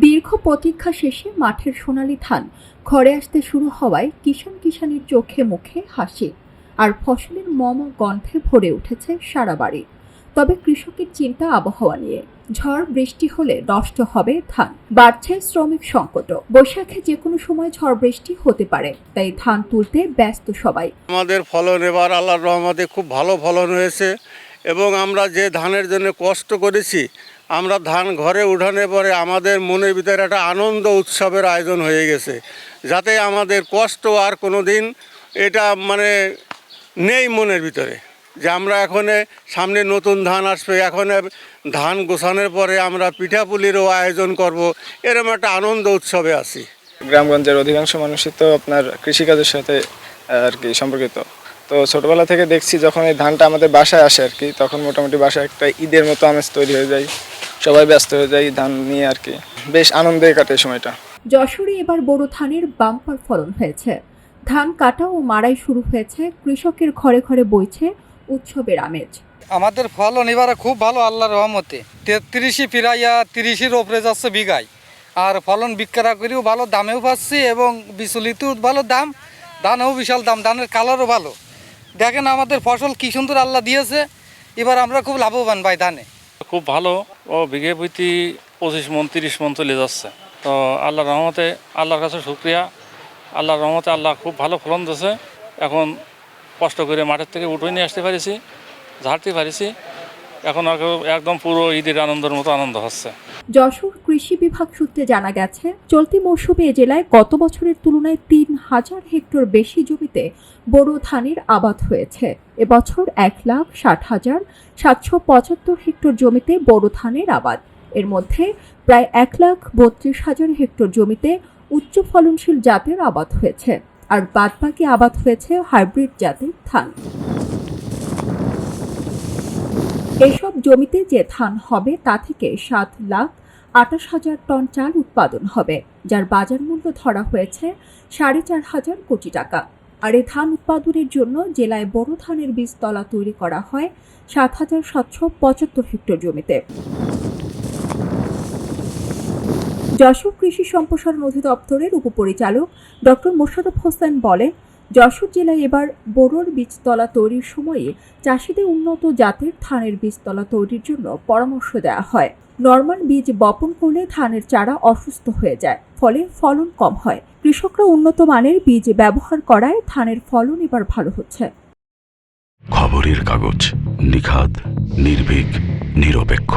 দীর্ঘ প্রতীক্ষা শেষে মাঠের সোনালী ধান ঘরে আসতে শুরু হওয়ায় কিষান কিষানের চোখে মুখে হাসি। আর ফসলের মম গন্ধে ভরে উঠেছে সারা বাড়ি। তবে কৃষকের চিন্তা আবহাওয়া নিয়ে। ঝড় বৃষ্টি হলে নষ্ট হবে ধান। বাড়ছে শ্রমিক সংকট। বৈশাখে যে কোনো সময় ঝড় বৃষ্টি হতে পারে। তাই ধান তুলতে ব্যস্ত সবাই। আমাদের ফলন এবার আল্লাহর রহমতে খুব ভালো ফলন হয়েছে। এবং আমরা যে ধানের জন্য কষ্ট করেছি, আমরা ধান ঘরে উঠানোর পরে আমাদের মনের ভিতরে একটা আনন্দ উৎসবের আয়োজন হয়ে গেছে। যাতে আমাদের কষ্ট আর কোনো দিন এটা মানে নেই মনের ভিতরে। যে আমরা এখন সামনে নতুন ধান আসবে, এখন ধান গোছানোর পরে আমরা পিঠাপুলিরও আয়োজন করব এরকম একটা আনন্দ উৎসবে আছি। গ্রামগঞ্জের অধিকাংশ মানুষই তো আপনার কৃষিকাজের সাথে আর কি সম্পর্কিত। তো ছোটবেলা থেকে দেখছি যখন এই ধানটা আমাদের বাসায় আসে আর কি তখন মোটামুটি বাসায় একটা ঈদের মতো আমেজ তৈরি হয়ে যায় সবাই ব্যস্ত হয়ে যায় ধান নিয়ে আর কি। বেশ আনন্দে কাটে সময়টা। যশোরে এবার বড় ধানের বাম্পার ফলন হয়েছে। ধান কাটা ও মাড়াই শুরু হয়েছে কৃষকের ঘরে ঘরে বইছে উৎসবের আমেজ। আমাদের ফলন এবারে খুব ভালো আল্লাহর রহমতে। তেত্রিশে পিরাইয়া তিরিশের ওপরে যাচ্ছে বিঘায়। আর ফলন বিক্রা করেও ভালো দামেও পাচ্ছি এবং বিচলিতেও ভালো দাম ধানও বিশাল দাম ধানের কালারও ভালো। দেখেন আমাদের ফসল কী সুন্দর আল্লাহ দিয়েছে। এবার আমরা খুব লাভবান ভাই ধানে। খুব ভালো। ও বিঘে প্রতি পঁচিশ মন, তিরিশ মন চলে যাচ্ছে। তো আল্লাহর রহমতে, আল্লাহর কাছে শুক্রিয়া। আল্লাহর রহমতে আল্লাহ খুব ভালো ফলন দিয়েছে। এখন কষ্ট করে মাঠের থেকে উঠে নিয়ে আসতে পারিছি, ঝাড়তে পারিছি। এখন একদম পুরো ঈদের আনন্দের মতো আনন্দ হচ্ছে। যশোর কৃষি বিভাগ সূত্রে জানা গেছে, চলতি মৌসুমে এ জেলায় গত বছরের তুলনায় তিন হাজার হেক্টর বেশি জমিতে বোরো ধানের আবাদ হয়েছে। এবছর এক লাখ ষাট হাজার সাতশো পঁচাত্তর হেক্টর জমিতে বোরো ধানের আবাদ। এর মধ্যে প্রায় এক লাখ বত্রিশ হাজার হেক্টর জমিতে উচ্চ ফলনশীল জাতের আবাদ হয়েছে। আর বাদবাকি আবাদ হয়েছে হাইব্রিড জাতের ধান। এসব জমিতে যে ধান হবে তা থেকে সাত লাখ আঠাশ হাজার টন চাল উৎপাদন হবে, যার বাজার মূল্য ধরা হয়েছে সাড়ে চার হাজার কোটি টাকা। আর এই ধান উৎপাদনের জন্য জেলায় বড় ধানের বীজতলা তৈরি করা হয় সাত হাজার সাতশো পঁচাত্তর হেক্টর জমিতে। যশোর কৃষি সম্প্রসারণ অধিদপ্তরের উপপরিচালক ডক্টর মোশাররফ হোসেন বলেন যশোর জেলায় এবার বোরোর বীজতলা তৈরির সময়ে চাষিদের উন্নত জাতের ধানের বীজতলা তৈরির জন্য পরামর্শ দেওয়া হয়। নর্মাল বীজ বপন করলে ধানের চারা অসুস্থ হয়ে যায়, ফলে ফলন কম হয়। কৃষকরা উন্নত মানের বীজ ব্যবহার করায় ধানের ফলন এবার ভালো হচ্ছে। খবরের কাগজ, নিখাদ, নির্ভীক, নিরপেক্ষ।